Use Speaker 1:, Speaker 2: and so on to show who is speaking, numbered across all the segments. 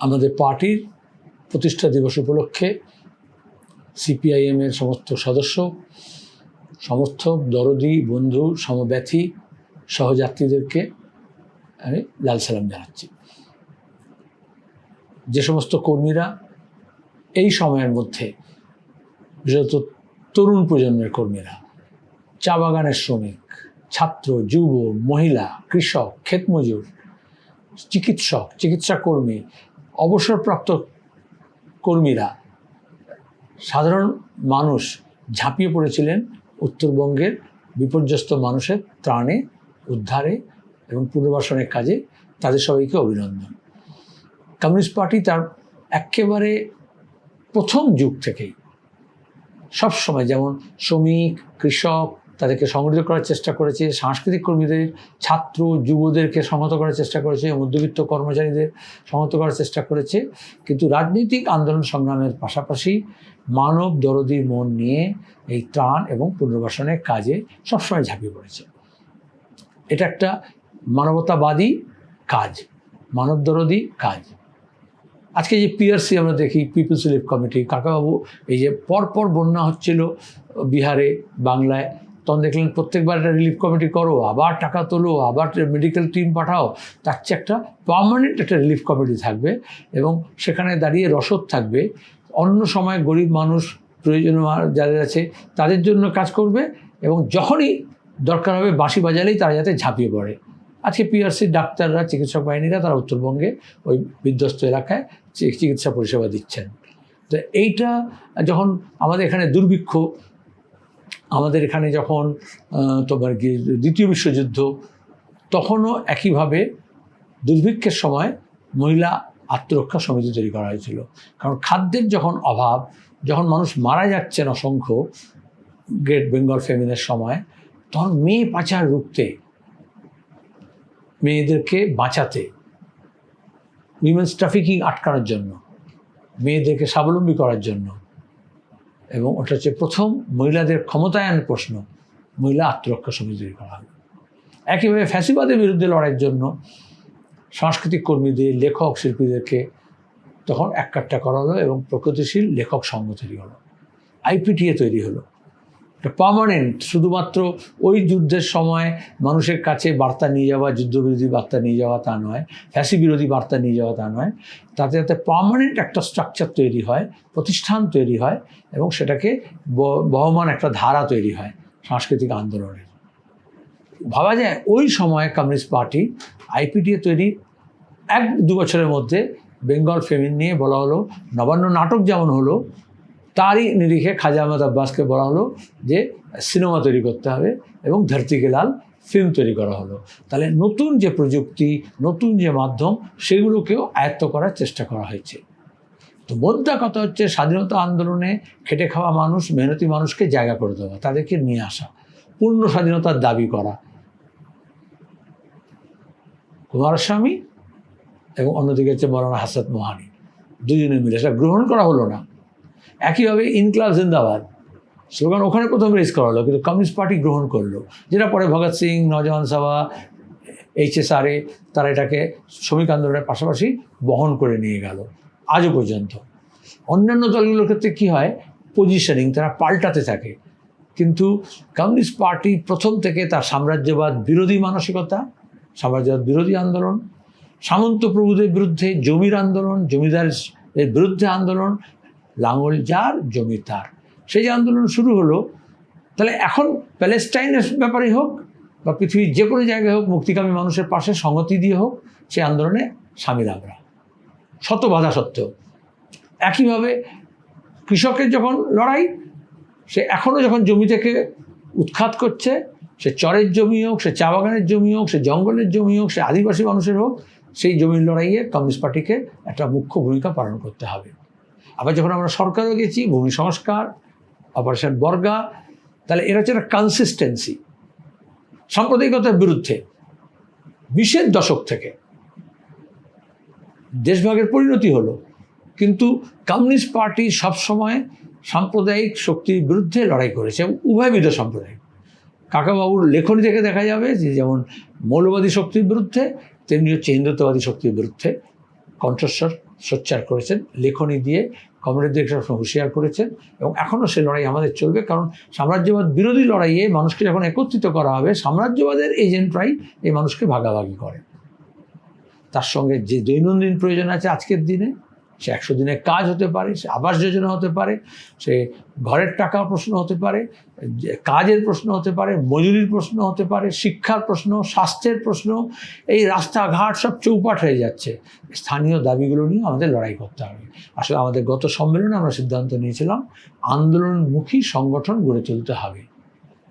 Speaker 1: আমাদের পার্টির প্রতিষ্ঠা দিবস উপলক্ষে সিপিআইএমের সমস্ত সদস্য, সমর্থক, দরদি, বন্ধু, সমব্যথী সহযাত্রীদেরকে আমি লাল সালাম জানাচ্ছি। যে সমস্ত কর্মীরা এই সময়ের মধ্যে, বিশেষত তরুণ প্রজন্মের কর্মীরা, চা বাগানের শ্রমিক, ছাত্র, যুব, মহিলা, কৃষক, ক্ষেতমজুর, চিকিৎসক চিকিৎসা কর্মী অবসরপ্রাপ্ত কর্মীরা, সাধারণ মানুষ ঝাঁপিয়ে পড়েছিলেন উত্তরবঙ্গের বিপর্যস্ত মানুষের ত্রাণে, উদ্ধারে এবং পুনর্বাসনের কাজে। তাদের সবাইকে অভিনন্দন। কমিউনিস্ট পার্টি তার একেবারে প্রথম যুগ থেকেই সব সময় যেমন শ্রমিক, কৃষক তাদেরকে সংগঠিত করার চেষ্টা করেছে, সাংস্কৃতিক কর্মীদের, ছাত্র, যুবদেরকে সংহত করার চেষ্টা করেছে, মধ্যবিত্ত কর্মচারীদের সংহত করার চেষ্টা করেছে। কিন্তু রাজনৈতিক আন্দোলন সংগ্রামের পাশাপাশি মানব দরদির মন নিয়ে এই ত্রাণ এবং পুনর্বাসনের কাজে সবসময় ঝাঁপিয়ে পড়েছে। এটা একটা মানবতাবাদী কাজ, মানব দরদি কাজ। আজকে যে পিআরসি আমরা দেখি, পিপলস রিলিফ কমিটি, কাকাবাবু, এই যে পরপর বন্যা হচ্ছিল বিহারে, বাংলায় তখন দেখলেন প্রত্যেকবার একটা রিলিফ কমিটি করো, আবার টাকা তোলো, আবার মেডিকেল টিম পাঠাও, তার চেয়ে একটা পার্মানেন্ট একটা রিলিফ কমিটি থাকবে এবং সেখানে দাঁড়িয়ে রসদ থাকবে। অন্য সময় গরিব মানুষ, প্রয়োজন যাদের আছে, তাদের জন্য কাজ করবে এবং যখনই দরকার হবে বাঁশি বাজালেই তারা যাতে ঝাঁপিয়ে পড়ে। আজকে পিআরসির ডাক্তাররা, চিকিৎসক বাহিনীরা তারা উত্তরবঙ্গে ওই বিধ্বস্ত এলাকায় চিকিৎসা পরিষেবা দিচ্ছেন। তো এইটা যখন আমাদের এখানে দুর্ভিক্ষ আমাদের এখানে যখন তোমার কি দ্বিতীয় বিশ্বযুদ্ধ, তখনও একইভাবে দুর্ভিক্ষের সময় মহিলা আত্মরক্ষা সমিতি তৈরি করা হয়েছিল। কারণ খাদ্যের যখন অভাব, যখন মানুষ মারা যাচ্ছেন অসংখ্য, গ্রেট বেঙ্গল ফেমিনের সময়, তখন মেয়ে পাচার রুখতে, মেয়েদেরকে বাঁচাতে উইমেন্স ট্রাফিকিং আটকানোর জন্য, মেয়েদেরকে স্বাবলম্বী করার জন্য এবং ওটা হচ্ছে প্রথম মহিলাদের ক্ষমতায়ন প্রশ্ন, মহিলা আত্মরক্ষা সমিতি তৈরি করা হবে একইভাবে ফ্যাসিবাদের বিরুদ্ধে লড়াইয়ের জন্য সাংস্কৃতিক কর্মীদের, লেখক শিল্পীদেরকে তখন এককাট্টা করা হলো এবং প্রগতিশীল লেখক সংঘ তৈরি হলো। আইপিটিএ তৈরি হলো। এটা পার্মানেন্ট শুধুমাত্র ওই যুদ্ধের সময় মানুষের কাছে বার্তা নিয়ে যাওয়া, যুদ্ধবিরোধী বার্তা নিয়ে যাওয়া তা নয় ফ্যাসি বিরোধী বার্তা নিয়ে যাওয়া তা নয়। তাতে যাতে পার্মানেন্ট একটা স্ট্রাকচার তৈরি হয়, প্রতিষ্ঠান তৈরি হয় এবং সেটাকে বহমান একটা ধারা তৈরি হয় সাংস্কৃতিক আন্দোলনের। ভাবা যায়, ওই সময় কমিউনিস্ট পার্টি আইপিটিএ তৈরি, এক দু বছরের মধ্যে বেঙ্গল ফেমিন নিয়ে বলা হলো, নবান্ন নাটক যেমন হলো তারই নিরিখে খাজা আহমদ আব্বাসকে বলা হলো যে সিনেমা তৈরি করতে হবে এবং ধরতিকে লাল ফিল্ম তৈরি করা হলো। তাহলে নতুন যে প্রযুক্তি, নতুন যে মাধ্যম, সেগুলোকেও আয়ত্ত করার চেষ্টা করা হয়েছে। তো মোদ্দা কথা হচ্ছে স্বাধীনতা আন্দোলনে খেটে খাওয়া মানুষ, মেহনতি মানুষকে জায়গা করে দেওয়া, তাদেরকে নিয়ে আসা, পূর্ণ স্বাধীনতার দাবি করা। কুমারস্বামী এবং অন্যদিকে হচ্ছে মৌলানা হাসাত মোহানি, দুজনে মিলে, সেটা গ্রহণ করা হলো না। একইভাবে ইনকলাব জিন্দাবাদ। স্লোগান ওখানে প্রথম রেজ করা হলো কিন্তু কমিউনিস্ট পার্টি গ্রহণ করল। যেটা পরে ভগৎ সিং নজওয়ান সভা এইচএসআরএ তারা এটাকে শ্রমিক আন্দোলনের পাশাপাশি বহন করে নিয়ে গেল। আজও পর্যন্ত। অন্যান্য দলগুলোর ক্ষেত্রে কী হয়? পজিশনিং তারা পাল্টাতে থাকে। কিন্তু কমিউনিস্ট পার্টি প্রথম থেকে তার সাম্রাজ্যবাদ বিরোধী মানসিকতা, সাম্রাজ্যবাদ বিরোধী আন্দোলন, সামন্ত প্রভুদের বিরুদ্ধে জমির আন্দোলন জমিদার এর বিরুদ্ধে আন্দোলন লাঙল যার, জমি তার। সেই যে আন্দোলন শুরু হলো, তাহলে এখন প্যালেস্টাইনের ব্যাপারে হোক বা পৃথিবীর যে কোনো জায়গায় হোক, মুক্তিকামী মানুষের পাশে সংগতি দিয়ে হোক সেই আন্দোলনে সামিল আমরা শত বাধা সত্ত্বেও। একইভাবে কৃষকের যখন লড়াই, সে এখনও যখন জমি থেকে উৎখাত করছে, সে চরের জমি হোক, সে চা বাগানের জমি হোক, সে জঙ্গলের জমি হোক, সে আদিবাসী মানুষের হোক, সেই জমির লড়াইয়ে কমিউনিস্ট পার্টিকে একটা মুখ্য ভূমিকা পালন করতে হবে। আবার যখন আমরা সরকারও গেছি, ভূমি সংস্কার অপারেশন বর্গা, তাহলে এটা হচ্ছে একটা কনসিস্টেন্সি সাম্প্রদায়িকতার বিরুদ্ধে বিশের দশক থেকে। দেশভাগের পরিণতি হলো, কিন্তু কমিউনিস্ট পার্টি সবসময় সাম্প্রদায়িক শক্তির বিরুদ্ধে লড়াই করেছে এবং উভয়বিধ সাম্প্রদায়িক। কাকাবাবুর লেখনী থেকে দেখা যাবে যে যেমন মৌলবাদী শক্তির বিরুদ্ধে, তেমনি হচ্ছে হিন্দুত্ববাদী শক্তির বিরুদ্ধে। কণ্ঠস্বর সোচ্চার করেছেন, লেখনী দিয়ে কমরেডদের সবসময় হুঁশিয়ার করেছেন এবং এখনও সে লড়াই আমাদের চলবে কারণ সাম্রাজ্যবাদ বিরোধী লড়াইয়ে মানুষকে যখন একত্রিত করা হবে, সাম্রাজ্যবাদের এজেন্টরাই এই মানুষকে ভাগাভাগি করে। তার সঙ্গে যে দৈনন্দিন প্রয়োজন আছে আজকের দিনে সে একশো দিনের কাজ হতে পারে, সে আবাস যোজনা হতে পারে, সে ঘরের টাকা প্রশ্ন হতে পারে কাজের প্রশ্ন হতে পারে, মজুরির প্রশ্ন হতে পারে, শিক্ষার প্রশ্ন, স্বাস্থ্যের প্রশ্ন, এই রাস্তাঘাট সব চৌপাট হয়ে যাচ্ছে। স্থানীয় দাবিগুলো নিয়ে আমাদের লড়াই করতে হবে। আসলে আমাদের গত সম্মেলনে আমরা সিদ্ধান্ত নিয়েছিলাম, আন্দোলনমুখী সংগঠন গড়ে তুলতে হবে।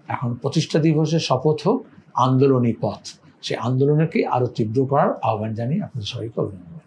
Speaker 1: এখন প্রতিষ্ঠা দিবসের শপথ হোক, আন্দোলনী পথ। সেই আন্দোলনকে আরও তীব্র করার আহ্বান জানিয়ে আপনাদের সবাইকে অভিনন্দন।